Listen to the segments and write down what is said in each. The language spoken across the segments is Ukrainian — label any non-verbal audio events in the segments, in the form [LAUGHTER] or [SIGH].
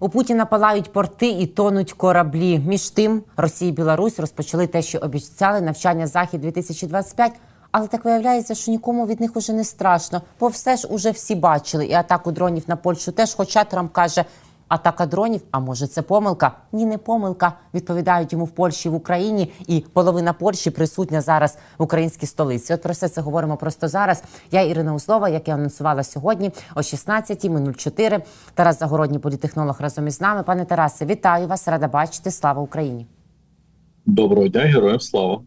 У Путіна палають порти і тонуть кораблі. Між тим, Росія і Білорусь розпочали те, що обіцяли навчання захід 2025 але так виявляється, що нікому від них уже не страшно, бо все ж уже всі бачили. І атаку дронів на Польщу теж. Хоча Трамп каже, атака дронів, а може це помилка? Ні, не помилка. Відповідають йому в Польщі, в Україні, і половина Польщі присутня зараз в українській столиці. От про все це говоримо просто зараз. Я Ірина Услова, як я анонсувала сьогодні о 16.04. Тарас Загородній політехнолог разом із нами. Пане Тарасе, вітаю вас! Рада бачити. Слава Україні! Доброго дня, героям слава.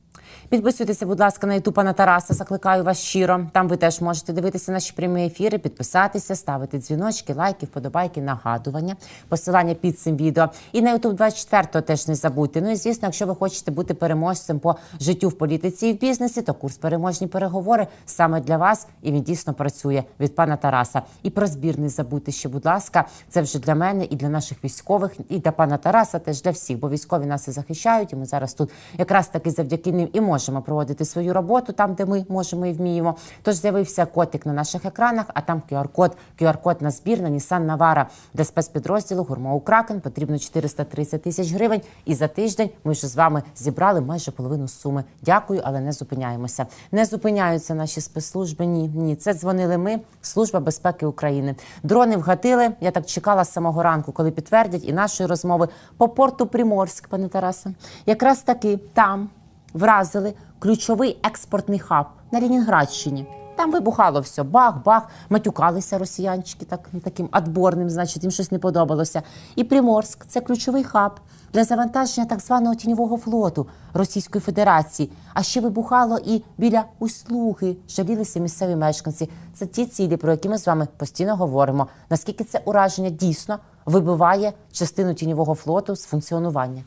Підписуйтеся, будь ласка, на ютуб пана Тараса. Закликаю вас щиро. Там ви теж можете дивитися наші прямі ефіри, підписатися, ставити дзвіночки, лайки, вподобайки, нагадування, посилання під цим відео. І на ютуб 24 теж не забудьте. Ну і звісно, якщо ви хочете бути переможцем по життю в політиці і в бізнесі, то курс переможні переговори саме для вас. І він дійсно працює від пана Тараса. І про збір не забудьте ще, будь ласка, це вже для мене і для наших військових, і для пана Тараса, теж для всіх, бо військові нас і захищають. І ми зараз тут якраз таки завдяки ним і можемо проводити свою роботу там, де ми можемо і вміємо. Тож з'явився котик на наших екранах, а там QR-код, QR-код на збір на Nissan Navara для спецпідрозділу Гурмоу Кракен потрібно 430 тисяч гривень. І за тиждень ми вже з вами зібрали майже половину суми. Дякую, але не зупиняємося. Не зупиняються наші спецслужби. Ні, ні. Це дзвонили ми, Служба безпеки України. Дрони вгатили. Я так чекала з самого ранку, коли підтвердять і нашої розмови по порту Приморськ, пане Тарасе. Якраз таки там вразили ключовий експортний хаб на Лінінградщині. Там вибухало все, бах-бах, матюкалися росіянчики так, таким адборним, значить, їм щось не подобалося. І Приморськ це ключовий хаб для завантаження так званого тіньового флоту Російської Федерації. А ще вибухало і біля услуги. Жалілися місцеві мешканці. Це ті цілі, про які ми з вами постійно говоримо. Наскільки це ураження дійсно вибиває частину тіньового флоту з функціонування?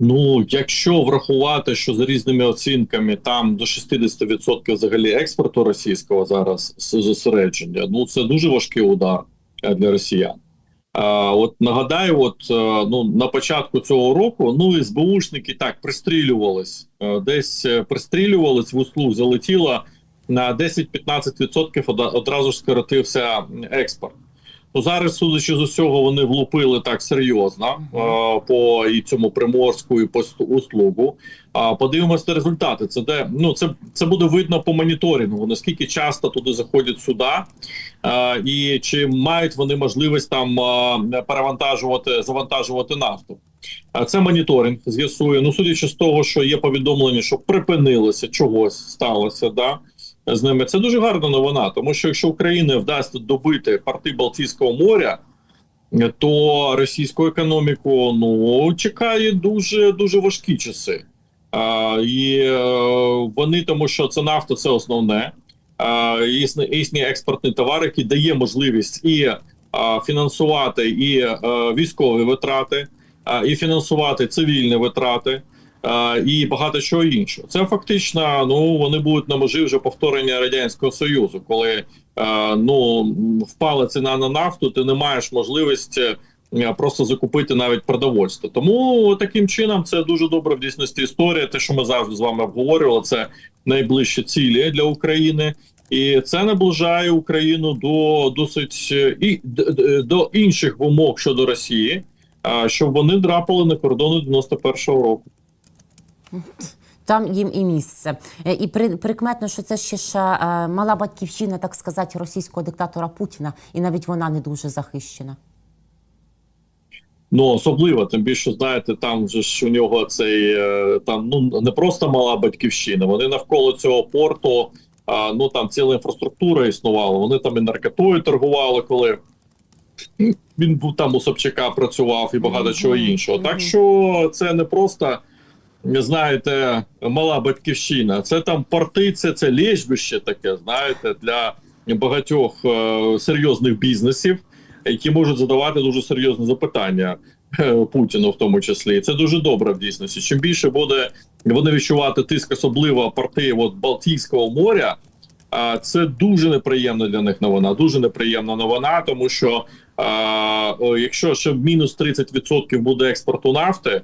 Ну, якщо врахувати, що за різними оцінками там до 60% взагалі експорту російського зараз зосередження, ну це дуже важкий удар е, для росіян. А, от нагадаю, от е, ну на початку цього року ну СБУшники так пристрілювались, е, десь пристрілювались в услуг, залетіло на 10-15% ода- одразу ж скоротився експорт. Ну зараз, судячи з усього, вони влупили так серйозно е, по і цьому приморську, і по услугу. А подивимося на результати. Це де ну це, це буде видно по моніторингу. Наскільки часто туди заходять суда, е, і чи мають вони можливість там е, перевантажувати, завантажувати нафту. А це моніторинг з'ясує. Ну, судячи з того, що є повідомлення, що припинилося чогось сталося, да з ними. Це дуже гарна новина, тому що якщо Україні вдасться добити порти Балтійського моря, то російську економіку ну чекає дуже дуже важкі часи. А, і е, вони, тому що це нафта, це основне. А, їхні, їхні експортні товари, які дає можливість і а, фінансувати і е, військові витрати, а, і фінансувати цивільні витрати. І багато чого іншого. Це фактично ну вони будуть на межі вже повторення радянського союзу, коли ну впала ціна на нафту, ти не маєш можливості просто закупити навіть продовольство. Тому таким чином це дуже добра в дійсності історія. Те, що ми завжди з вами обговорювали, це найближчі цілі для України. І це наближає Україну до досить е, і до інших вимог щодо Росії, щоб вони драпали на кордони 91-го року. Там їм і місце. Е, І при, прикметно, що це ще ж е, мала батьківщина, так сказати, російського диктатора Путіна, і навіть вона не дуже захищена. Ну особливо, тим більше знаєте, там вже ж у нього цей е, там ну не просто мала батьківщина. Вони навколо цього порту. А, ну там ціла інфраструктура існувала. Вони там і наркотою торгували, коли він був там у Собчака працював і багато чого іншого. Так що це не просто. Знаєте, мала батьківщина. Це там порти, це, це лежбище таке, знаєте, для багатьох е, серйозних бізнесів, які можуть задавати дуже серйозні запитання е, Путіну, в тому числі. Це дуже добре в дійсності. Чим більше буде вони відчувати тиск, особливо порти от Балтійського моря. А це дуже неприємна для них новина. Дуже неприємна новина, тому що а, якщо ще мінус 30% буде експорту нафти,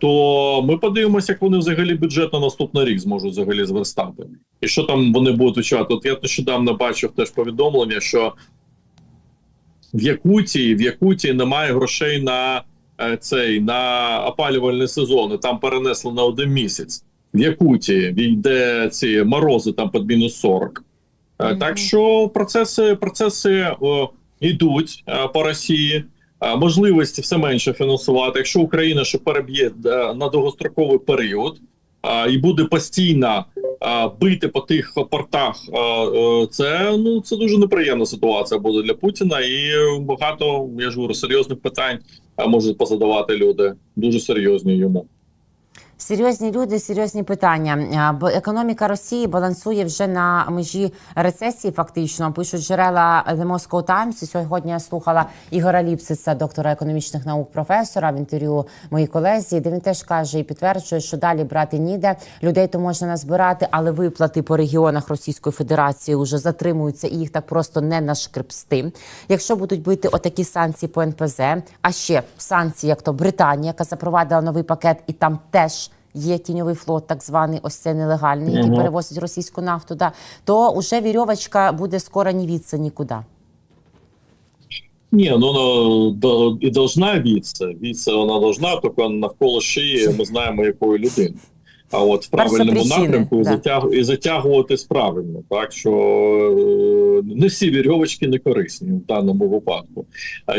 то ми подивимося, як вони взагалі бюджет на наступний рік зможуть взагалі зверстати. І що там вони будуть відчувати? От я нещодавно бачив теж повідомлення, що в Якутії, в Якутії немає грошей на е, цей на опалювальний сезон. і Там перенесли на один місяць. В Якутії йде ці морози там під мінус 40. Е, Мгм. Так що процеси, процеси о, йдуть е, по Росії. Е, Можливості все менше фінансувати. Якщо Україна ще переб'є е, на довгостроковий період е, і буде постійно бити по тих портах, це ну це дуже неприємна ситуація буде для Путіна. І багато я ж говорю, серйозних питань можуть позадавати люди. Дуже серйозні йому. Серйозні люди, серйозні питання. Бо економіка Росії балансує вже на межі рецесії. Фактично пишуть джерела The Moscow Times. Сьогодні я слухала Ігора Ліпсица, доктора економічних наук, професора в інтерв'ю моїй колезі, де він теж каже і підтверджує, що далі брати ніде. Людей то можна назбирати, але виплати по регіонах Російської Федерації вже затримуються і їх так просто не нашкребсти. Якщо будуть бити отакі санкції по НПЗ, а ще санкції, як то Британія, яка запровадила новий пакет, і там теж. Є тіньовий флот, так званий, ось це нелегальний, який угу. перевозить російську нафту. Да, то уже вірьовочка буде скоро ні віться нікуди. Ні, ну ну, до, і должна віться. Віться вона должна, тільки навколо шиї ми знаємо, якої людини. А от в правильному напрямку і, да. затяг, і затягуватись правильно. Так що е, не всі вірьовочки не корисні в даному випадку.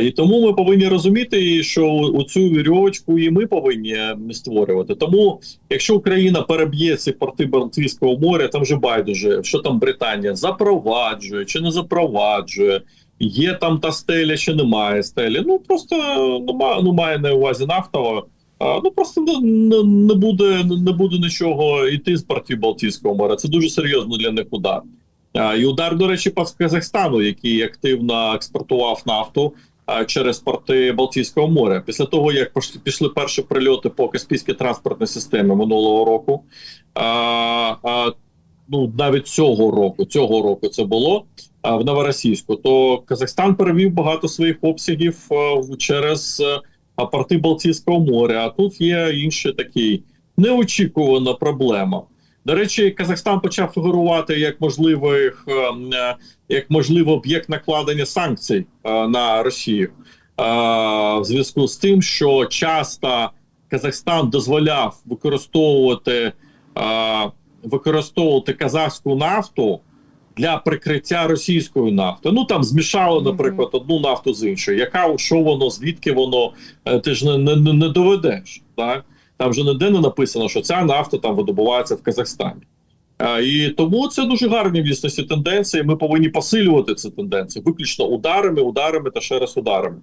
І тому ми повинні розуміти, що у цю вірьовочку і ми повинні створювати. Тому, якщо Україна переб'є ці порти Балтійського моря, там же байдуже, що там Британія запроваджує чи не запроваджує. Є там та стеля, чи немає стелі. Ну просто немає, ну має на увазі нафтова. Ну просто не, не, буде не буде нічого йти з портів Балтійського моря. Це дуже серйозно для них удар. І удар, до речі, по Казахстану, який активно експортував нафту через порти Балтійського моря. Після того, як пішли перші прильоти по Каспійській транспортній системі минулого року. Ну навіть цього року, цього року це було в Новоросійську, то Казахстан перевів багато своїх обсягів через порти Балтійського моря. А тут є інший такий неочікувана проблема. До речі, Казахстан почав фігурувати як можливий, е, як можливий об'єкт накладення санкцій е, на Росію е, в зв'язку з тим, що часто Казахстан дозволяв використовувати використовувати казахську нафту для прикриття російської нафти. Ну там змішали, наприклад, одну нафту з іншою. Яка що воно, звідки воно е, ти ж не, не, не- не доведеш. Так там же ніде не написано, що ця нафта там видобувається в Казахстані. І тому це дуже гарні в дійсності тенденції. Ми повинні посилювати ці тенденції, виключно ударами, ударами та ще раз ударами.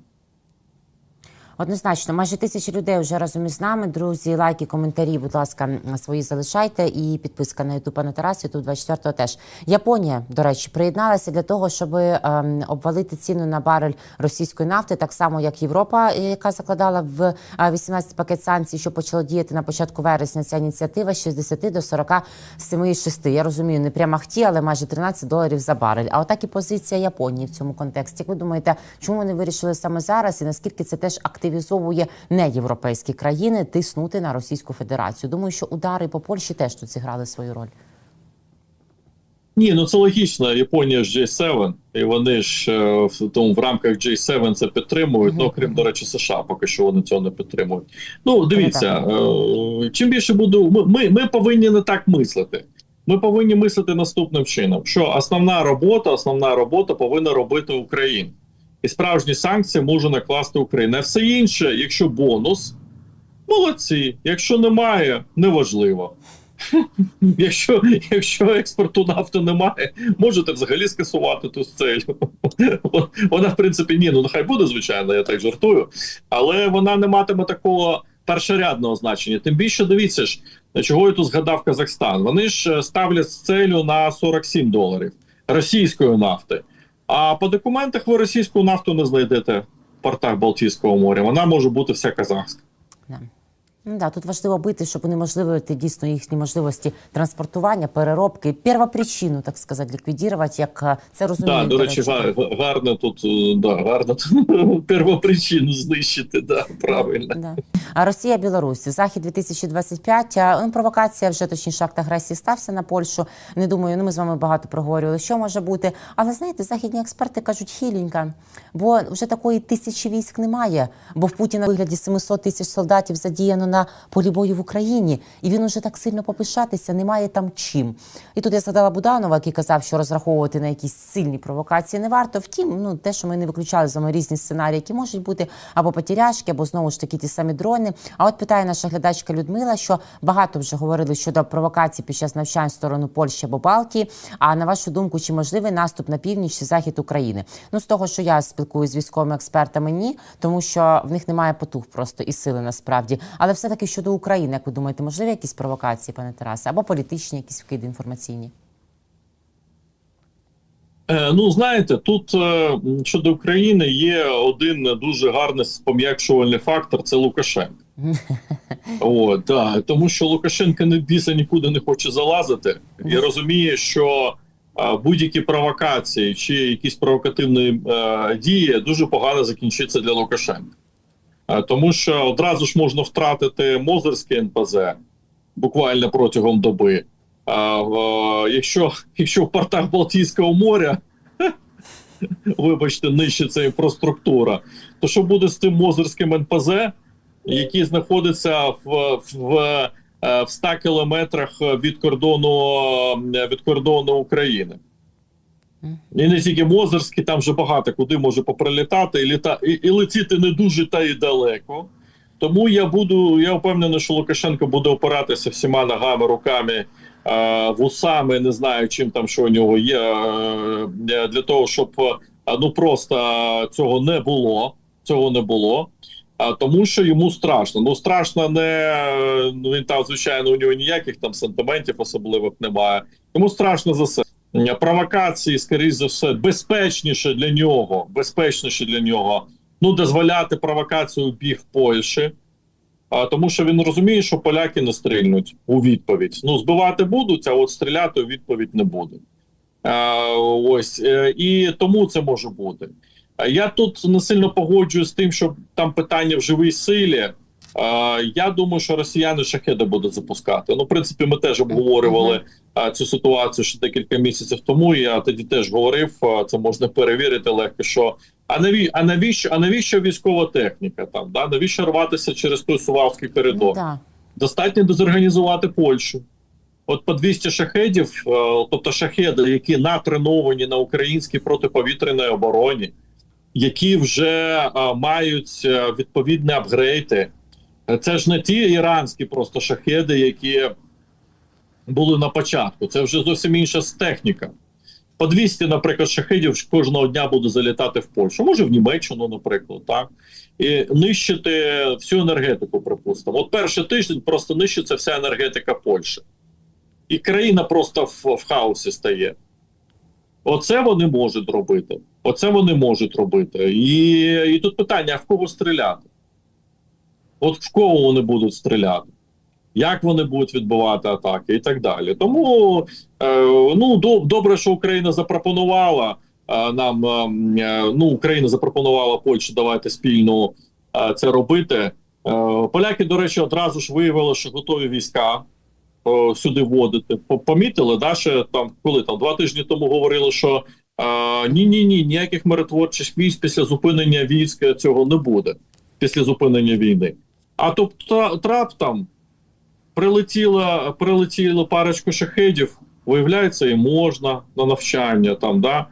Однозначно, майже тисячі людей вже разом із нами. Друзі, лайки, коментарі, будь ласка, свої залишайте. І підписка на Ютуб на Тарас, Ютуб 24 теж. Японія, до речі, приєдналася для того, щоб ем, обвалити ціну на барель російської нафти, так само як Європа, е, яка закладала в е, 18 пакет санкцій, що почало діяти на початку вересня. Ця ініціатива з 60 до 47,6. Я розумію, не прямо хті, але майже 13 доларів за барель. А отак і позиція Японії в цьому контексті. Як ви думаєте, чому вони вирішили саме зараз, і наскільки це теж активізовує неєвропейські країни тиснути на Російську Федерацію? Думаю, що удари по Польщі теж тут зіграли свою роль. Ні, ну це логічно. Японія ж J7, і вони ж е, в тому в рамках J7 це підтримують. Ну крім до речі, США поки що вони цього не підтримують. Ну дивіться, е, чим більше буду, ми, ми повинні не так мислити. Ми повинні мислити наступним чином: що основна робота, основна робота повинна робити Україна. І справжні санкції може накласти Україна. Все інше, якщо бонус, молодці. Якщо немає, неважливо. [LAUGHS] Якщо, якщо експорту нафти немає, можете взагалі скасувати ту цель. [LAUGHS] Вона, в принципі, ні, ну нехай буде, звичайно, я так жартую, але вона не матиме такого першорядного значення. Тим більше дивіться ж, чого я тут згадав Казахстан. Вони ж е, ставлять целю на 47 доларів російської нафти. А по документах ви російську нафту не знайдете в портах Балтійського моря. Вона може бути вся казахська. Да. Ну, тут важливо бити, щоб унеможливити дійсно їхні можливості транспортування, переробки, первопричину, так сказати, ліквідувати, як е, це розуміє. Так, до речі, га- гарно тут е, да, гарно тут [LAUGHS] первопричину знищити, да, правильно. Да. А Росія, Білорусь, Захід 2025. а, Ну, провокація вже точніше акт агресії стався на Польщу. Не думаю, ну ми з вами багато проговорювали, що може бути. Але знаєте, західні експерти кажуть хіленька, бо вже такої тисячі військ немає. Бо в Путіна вигляді 700 тисяч солдатів задіяно на полі бою в Україні, і він уже так сильно попишатися немає там чим. І тут я згадала Буданова, який казав, що розраховувати на якісь сильні провокації не варто. Втім, ну те, що ми не виключали з вами різні сценарії, які можуть бути або потеряшки, або знову ж таки ті самі дрони. А от питає наша глядачка Людмила, що багато вже говорили щодо провокацій під час навчань в сторону Польщі або Балтії. А на вашу думку, чи можливий наступ на північ чи захід України? Ну з того, що я спілкуюся з військовими експертами, ні, тому що в них немає потуг просто і сили насправді. Але все таки щодо України, як ви думаєте, можливі якісь провокації, пане Тарасе, або політичні якісь вкиди інформаційні? Е, ну, знаєте, тут е, щодо України є один дуже гарний пом'якшувальний фактор це Лукашенко. [LAUGHS] О, да, тому що Лукашенко не біса нікуди не хоче залазити і розуміє, що е, будь-які провокації чи якісь провокативні е, дії дуже погано закінчаться для Лукашенка. Е, тому що одразу ж можна втратити Мозерське НПЗ буквально протягом доби. А, в- якщо, якщо в портах Балтійського моря, [LAUGHS] вибачте, нищиться інфраструктура, то що буде з тим Мозерським НПЗ, який знаходиться в, в, е, в 100 кілометрах від кордону, е, від кордону України? І не тільки Мозерський, там вже багато куди може поприлітати і, літа, і, і летіти не дуже та й далеко. Тому я буду, я впевнений, що Лукашенко буде опиратися всіма ногами, руками, е, вусами, не знаю, чим там що у нього є, е, для того, щоб ну просто цього не було. Цього не було. А тому, що йому страшно. Ну страшно не ну він там, звичайно, у нього ніяких там сентиментів особливих немає. Йому страшно за все. Провокації, скоріш за все, безпечніше для нього. Безпечніше для нього. Ну, дозволяти провокацію в бік Польщі. А, тому що він розуміє, що поляки не стрільнуть у відповідь. Ну, збивати будуть, а от стріляти у відповідь не буде. А, ось е, і тому це може бути. Я тут не сильно погоджуюсь з тим, що там питання в живій силі. Я думаю, що росіяни шахеди будуть запускати. Ну, в принципі, ми теж обговорювали цю ситуацію ще декілька місяців тому. Я тоді теж говорив, це можна перевірити легко. Що а наві, а навіщо, а навіщо військова техніка там? Да? Навіщо рватися через той Сувавський коридор? Ну. Достатньо дезорганізувати Польщу. От по 200 шахедів, е, тобто шахеди, які натреновані на українській протиповітряній обороні, які вже е, мають е, відповідні апгрейди. Е, Це ж не ті іранські просто шахеди, які були на початку. Це вже зовсім інша техніка. По 200, наприклад, шахедів кожного дня буде залітати в Польщу, може в Німеччину, наприклад, так і нищити всю енергетику, припустимо. От перший тиждень просто нищиться вся енергетика Польщі, і країна просто в, в хаосі стає. Оце вони можуть робити. Оце вони можуть робити. І, і тут питання: а в кого стріляти? От в кого вони будуть стріляти? Як вони будуть відбивати атаки і так далі. Тому е, ну доб- добре, що Україна запропонувала е, нам. е, ну, Україна запропонувала Польщі давайте спільно це робити. Поляки, до речі, одразу ж виявили, що готові війська сюди вводити. Помітили, да, ще там коли там два тижні тому говорили, що ні, ні, ні, ніяких миротворчих військ після зупинення військ цього не буде після зупинення війни. А тобто трап там прилетіла, прилетіло парочку шахедів, виявляється, і можна на навчання там, да.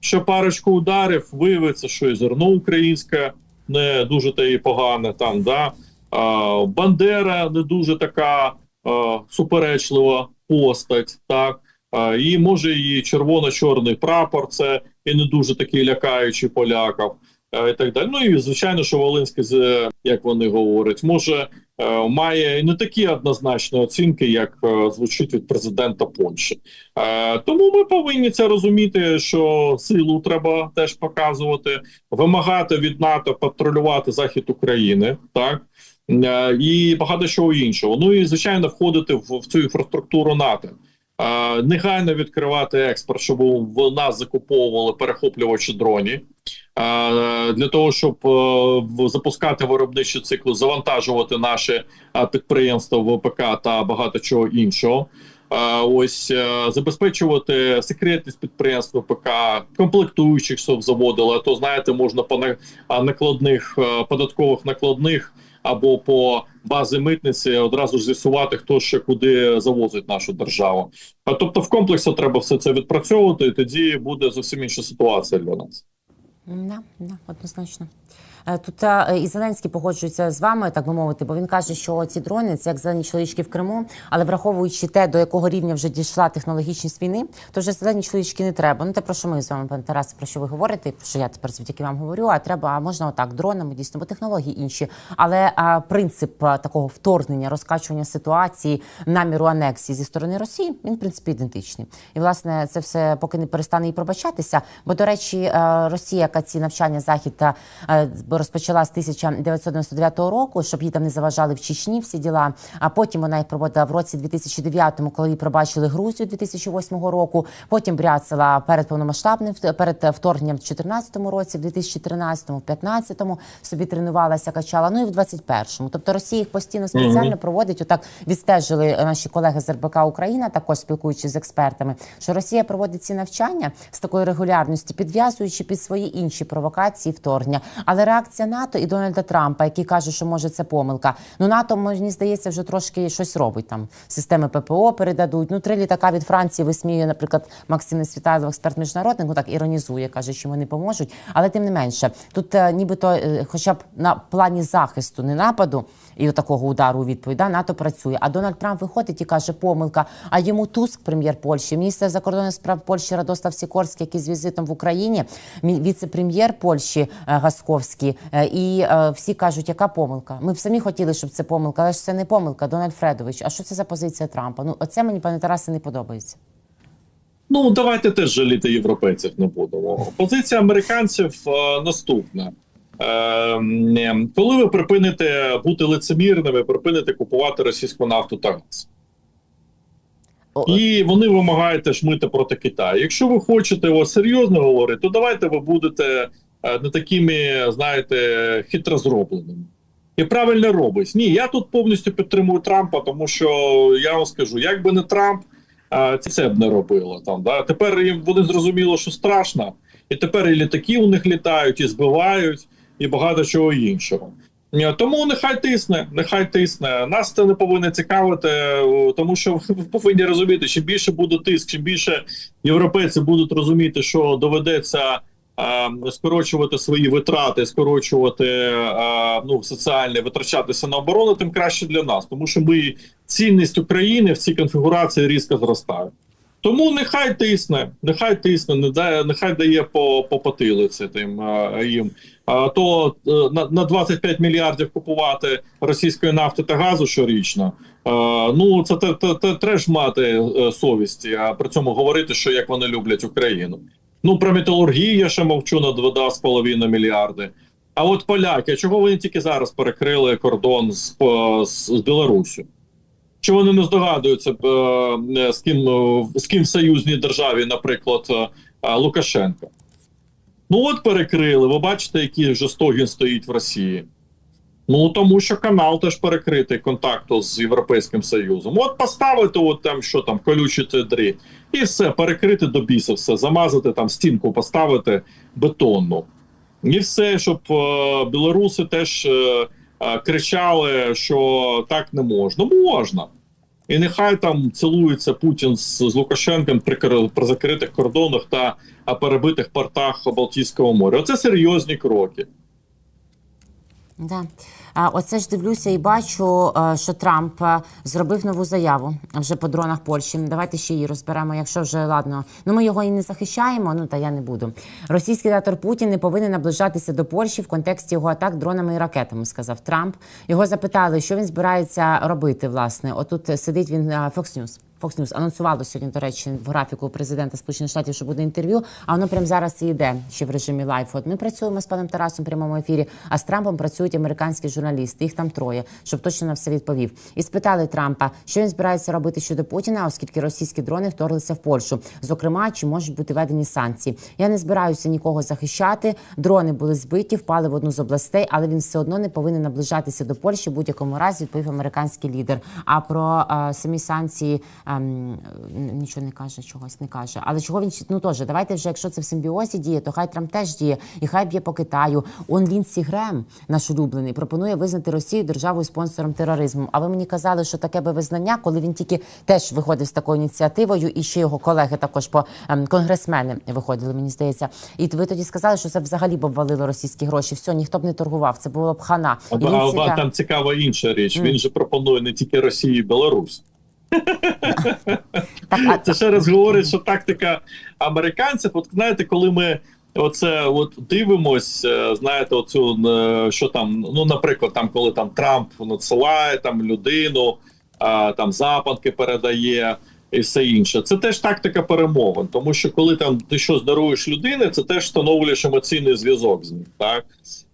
Ще парочку ударів, виявиться, що і зерно українське не дуже та і погане там, да. А, Бандера не дуже така а, суперечлива постать, так. А, і може і червоно-чорний прапор, це і не дуже такий лякаючий поляків. Е, і так далі. Ну і звичайно, що Волинський, з- як вони говорять, може е, має не такі однозначні оцінки, як е, звучить від президента Польщі. Е, Тому ми повинні це розуміти, що силу треба теж показувати, вимагати від НАТО патрулювати захід України, так Е, і багато чого іншого. Ну і звичайно, входити в, цю інфраструктуру НАТО. Е, Негайно відкривати експорт, щоб в нас закуповували перехоплювачі дронів. Для того щоб е, запускати виробничі цикли, завантажувати наші е, підприємства ВПК та багато чого іншого. Ось е, забезпечувати секретність підприємств ВПК, комплектуючих, щоб заводили. А то знаєте, можна по на- накладних е, податкових накладних або по базі митниці одразу ж з'ясувати, хто ще куди завозить нашу державу. А тобто, в комплексі треба все це відпрацьовувати, і тоді буде зовсім інша ситуація для нас. Да, да, однозначно. Е, Тут е, і Зеленський погоджується з вами, так би мовити, бо він каже, що ці дрони це як зелені чоловічки в Криму, але враховуючи те, до якого рівня вже дійшла технологічність війни, то вже зелені чоловічки не треба. Ну те про що ми з вами, пане Тарасе, про що ви говорите, про що я тепер завдяки вам говорю. А треба, а можна отак, дронами дійсно, бо технології інші. Але а, принцип такого вторгнення, розкачування ситуації, наміру анексії зі сторони Росії, він в принципі ідентичний. І власне це все поки не перестане і пробачатися. Бо до речі, е, Росія, яка ці навчання захід та розпочала з 1999 року, щоб їй там не заважали в Чечні всі діла. А потім вона їх проводила в році 2009, коли їй пробачили Грузію 2008 року. Потім бряцала перед повномасштабним перед вторгненням в 2014 році, в 2013, в 2015 собі тренувалася, качала. Ну і в 21-му. Тобто Росія їх постійно спеціально проводить. Отак відстежили наші колеги з РБК Україна, також спілкуючись з експертами, що Росія проводить ці навчання з такою регулярністю, підв'язуючи під свої інші провокації вторгнення. Але реакція НАТО і Дональда Трампа, який каже, що може це помилка. Ну НАТО мені здається, вже трошки щось робить там. Системи ППО передадуть. Ну три літака від Франції висміює, наприклад, Максим Світайлов, експерт міжнародник, ну так іронізує, каже, що вони поможуть. Але тим не менше, тут е, нібито, е, хоча б на плані захисту, не нападу і такого удару у відповідь, да, НАТО працює. А Дональд Трамп виходить і каже, помилка. А йому Туск, прем'єр Польщі, міністр закордонних справ Польщі Радослав Сікорський, який з візитом в Україні, віце-прем'єр Польщі е, Гасковський. Е, І е, всі кажуть, яка помилка. Ми б самі хотіли, щоб це помилка, але ж це не помилка. Дональд Фредович. А що це за позиція Трампа? Ну, оце мені, пане Тарасе, не подобається. Ну давайте теж жаліти європейців не будемо. Позиція американців наступна. Е, коли ви припините бути лицемірними, припините купувати російську нафту та газ. І вони вимагають теж мити проти Китаю. Якщо ви хочете о, серйозно говорити, то давайте ви будете е, не такими, знаєте, хитро зробленими. І правильно робить. Ні, я тут повністю підтримую Трампа, тому що я вам скажу, як би не Трамп, е, це б не робило там. Да? Тепер їм вони зрозуміло, що страшно, і тепер і літаки у них літають, і збивають, і багато чого іншого. Тому нехай тисне, нехай тисне. Нас це не повинно цікавити, е, тому що [LAUGHS] ви повинні розуміти, чим більше буде тиск, чим більше європейці будуть розуміти, що доведеться е, скорочувати свої витрати, скорочувати е, ну соціальне, витрачатися на оборону, тим краще для нас, тому що ми цінність України в цій конфігурації різко зростає. Тому нехай тисне, нехай тисне, не дає, нехай дає по, по потилиці тим е, їм. А то е, на, на 25 мільярдів купувати російської нафти та газу щорічно. Е, ну це те, те, те, треш мати совісті, а при цьому говорити, що як вони люблять Україну. Ну про металургію я ще мовчу на 2,5 мільярди. А от поляки, чого вони тільки зараз перекрили кордон з, з, з Білоруссю? Чи вони не здогадуються е, з ким е, з ким в союзній державі, наприклад, е, е, Лукашенко? Ну от перекрили. Ви бачите, який вже стогін стоїть в Росії. Ну тому що канал теж перекритий контакту з Європейським Союзом. От поставити, от там що там, колючі дрі, і все, перекрити до біса, все, замазати там стінку, поставити бетонну. І все, щоб е, білоруси теж е, е, кричали, що так не можна. Можна. І нехай там цілується Путін з, з Лукашенком при, при закритих кордонах та перебитих портах Балтійського моря. Оце серйозні кроки. Да. Оце ж дивлюся і бачу, е, що Трамп е, зробив нову заяву вже по дронах Польщі. Давайте ще її розберемо, якщо вже ладно. Ну ми його і не захищаємо. Ну та я не буду. Російський диктатор Путін не повинен наближатися до Польщі в контексті його атак дронами і ракетами, сказав Трамп. Його запитали, що він збирається робити. Власне, отут сидить він е, Fox News. Fox News анонсувало сьогодні, до речі, в графіку президента Сполучених Штатів, що буде інтерв'ю. А воно прямо зараз і йде ще в режимі лайф. От ми працюємо з паном Тарасом в прямому ефірі, а з Трампом працюють американські журналісти. Їх там троє, щоб точно на все відповів. І спитали Трампа, що він збирається робити щодо Путіна, оскільки російські дрони вторглися в Польщу. Зокрема, чи можуть бути введені санкції. Я не збираюся нікого захищати. Дрони були збиті, впали в одну з областей, але він все одно не повинен наближатися до Польщі в будь-якому разі. Відповів американський лідер. А про е, самі санкції ем, нічого не каже, чогось не каже. Але чого він ну теж, давайте вже, якщо це в симбіозі діє, то хай Трамп теж діє, і хай б'є по Китаю. Он Лінсі Грем, наш улюблений, пропонує визнати Росію державою спонсором тероризму. А ви мені казали, що таке би визнання, коли він тільки теж виходив з такою ініціативою, і ще його колеги також по ем, конгресмени виходили, мені здається. І ви тоді сказали, що це взагалі б обвалило російські гроші. Все, ніхто б не торгував. Це було б хана. А, І він а, там цікава інша річ. Мгм. Він же пропонує не тільки Росію і Білорусь. Це ще раз говорить, що тактика американців. От знаєте, коли ми оце от дивимось, е, знаєте, оцю е, що там, ну наприклад, там коли там Трамп надсилає там людину, а, там западки передає. І все інше, це теж тактика перемовин, тому що коли там ти щось даруєш людини, це теж встановлюєш емоційний зв'язок з ним. Так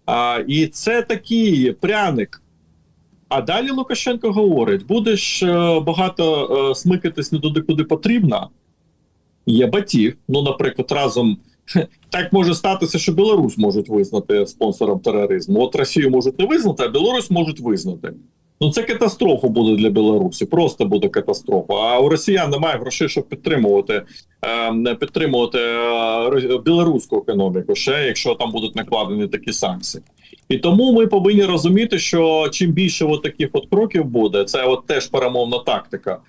а, і це такий пряник. А далі Лукашенко говорить: будеш е, багато е, смикатись не туди, куди потрібно. Є батіг. Ну, наприклад, разом так може статися, що Білорусь можуть визнати спонсором тероризму. От Росію можуть не визнати, а Білорусь можуть визнати. Ну це катастрофа буде для Білорусі. Просто буде катастрофа. А у росіян немає грошей, щоб підтримувати е, підтримувати е, білоруську економіку, ще якщо там будуть накладені такі санкції. І тому ми повинні розуміти, що чим більше от таких от кроків буде, це от теж перемовна тактика е,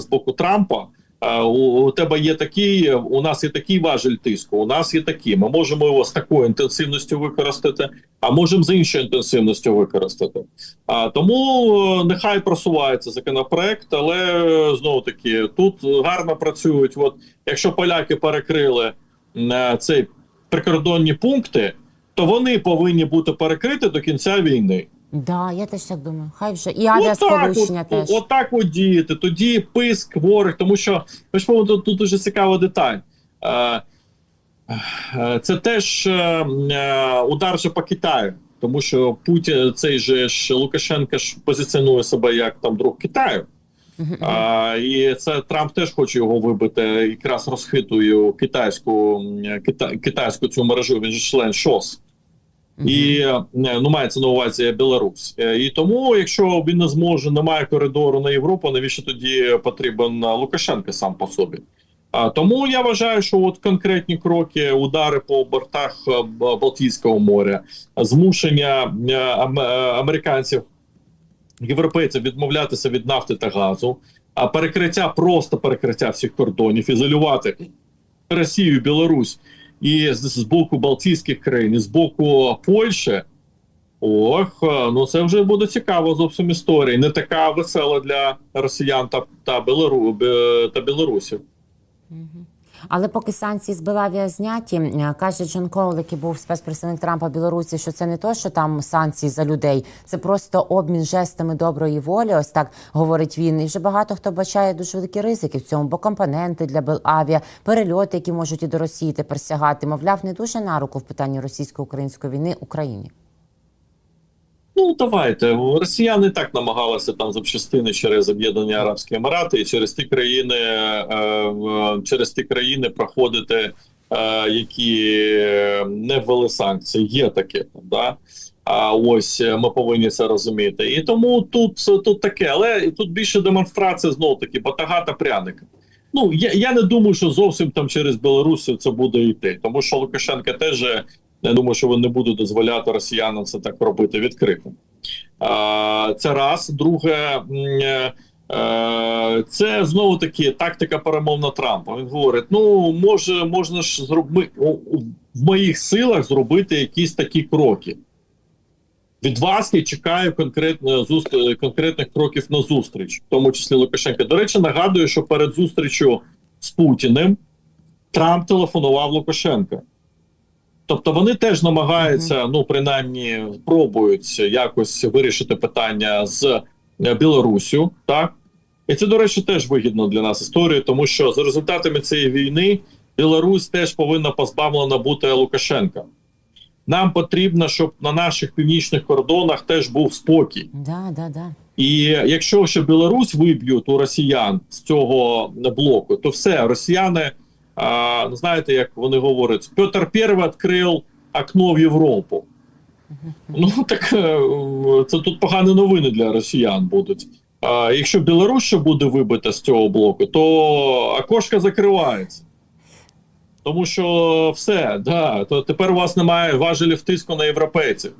з боку Трампа. Е, у, тебе є такий, у нас є такий важель тиску. У нас є такий. Ми можемо його з такою інтенсивністю використати, а можемо з іншою інтенсивністю використати. А тому е, нехай просувається законопроект, але знову таки тут гарно працюють. От якщо поляки перекрили цей прикордонні пункти, то вони повинні бути перекриті до кінця війни. да, я теж так думаю. Хай вже і авіасполучення Отак от, теж. Отак от діяти. Тоді писк ворог, тому що ви ж тут, тут дуже цікава деталь. Е, е, це теж е, удар же по Китаю, тому що Путін цей же ж Лукашенко ж позиціонує себе як там друг Китаю. А, і це Трамп теж хоче його вибити якраз розхитую китайську кита, китайську цю мережу. Він же член ШОС. І е, ну мається на увазі Білорусь. Е, І тому, якщо він не зможе, немає коридору на Європу, навіщо тоді потрібен е, Лукашенко сам по собі? Тому я вважаю, що от конкретні кроки, удари по бортах Балтійського моря, змушення ам- американців, європейців відмовлятися від нафти та газу, а перекриття, просто перекриття всіх кордонів, ізолювати Росію, Білорусь і з, з боку Балтійських країн, і з боку Польщі. Ох, е, ну це вже буде цікаво зовсім історія. Не така весела для росіян та, та, Білору, та білорусів. Але поки санкції з Белавія зняті, е, каже Джон Коул, який був спецпредставник Трампа в Білорусі, що це не то, що там санкції за людей, це просто обмін жестами доброї волі. Ось так говорить він. І вже багато хто бачає дуже великі ризики в цьому, бо компоненти для Белавія, перельоти, які можуть і до Росії тепер сягати, мовляв, не дуже на руку в питанні російсько-української війни Україні. Ну давайте росіяни так намагалися там запчастини через об'єднані Арабські Емірати і через ті країни, е, через ті країни проходити, е, які не ввели санкції. Є таке да. А ось е, ми повинні це розуміти. І тому тут тут таке, але тут більше демонстрація знову таки батага та пряника. Ну я, я не думаю, що зовсім там через Білорусі це буде йти, тому що Лукашенко теж я думаю, що вони не будуть дозволяти росіянам це так робити відкрито. Це раз. Друге, е, е, це знову таки тактика перемовна Трампа. Він говорить: ну може, можна ж зробити в моїх силах зробити якісь такі кроки. Від вас я чекаю конкретно зустр... конкретних кроків на зустріч, в тому числі Лукашенка. До речі, нагадую, що перед зустрічю з Путіним Трамп телефонував Лукашенка. Тобто вони теж намагаються, ну принаймні, пробують якось вирішити питання з е, Білорусю, так і це, до речі, теж вигідно для нас історія, тому що за результатами цієї війни Білорусь теж повинна позбавлена бути Лукашенка. Нам потрібно, щоб на наших північних кордонах теж був спокій. Да, да, да. І якщо ще Білорусь виб'ють у росіян з цього блоку, то все росіяни, а, ну, знаєте, як вони говорять, Петр І відкрив окно в Європу. Ну так е, це тут погані новини для росіян будуть. А якщо Білорусь ще буде вибита з цього блоку, то окошко закривається. Тому що все, да, то тепер у вас немає важелів тиску на європейців.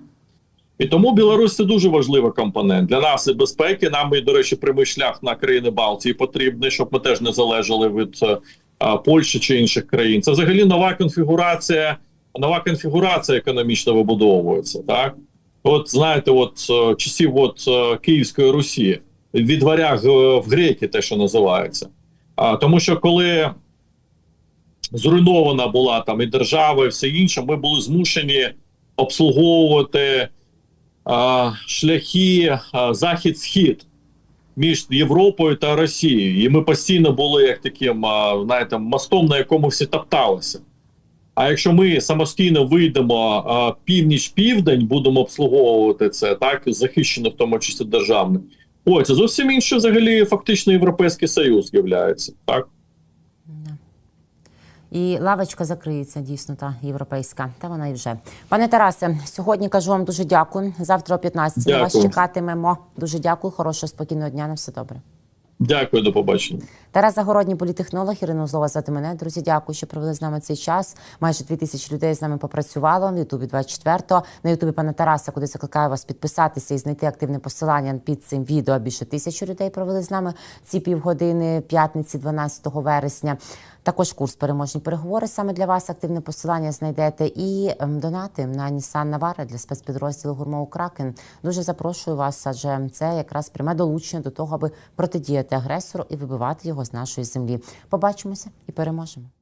І тому Білорусь це дуже важливий компонент для нас і безпеки. Нам і, до речі, прямий шлях на країни Балтії потрібний, щоб ми теж не залежали від е, Польщі чи інших країн. Це взагалі нова конфігурація, нова конфігурація економічно вибудовується. Так, от знаєте, от е, часів от е, Київської Русі від варяг в греки, те, що називається. А, тому що коли зруйнована була там і держава, і все інше, ми були змушені обслуговувати а, шляхи а, захід-схід між Європою та Росією. І ми постійно були як таким знаєте, мостом, на якому всі топталися. А якщо ми самостійно вийдемо північ-південь, будемо обслуговувати це, так захищено в тому числі державне. о це зовсім інше взагалі фактично Європейський Союз являється. Так І лавочка закриється дійсно та європейська. Та вона і вже. Пане Тарасе, сьогодні кажу вам дуже дякую. Завтра о 15 на вас чекатимемо. Дуже дякую. Хорошого спокійного дня. На все добре. дякую, до побачення. Тарас Загородній політехнолог, Ірина Узлова звати мене. Друзі, дякую, що провели з нами цей час. Майже дві тисячі людей з нами попрацювало в Ютубі 24-го. На Ютубі пана Тараса, куди закликаю вас підписатися і знайти активне посилання під цим відео. Більше тисячі людей провели з нами ці півгодини п'ятниці, 12 вересня. Також курс переможні переговори саме для вас. Активне посилання знайдете і ем, донати на Нісан Навара для спецпідрозділу Гурмо Кракен. Дуже запрошую вас, адже це якраз пряме долучення до того, аби протидіяти агресору і вибивати його з нашої землі. Побачимося і переможемо.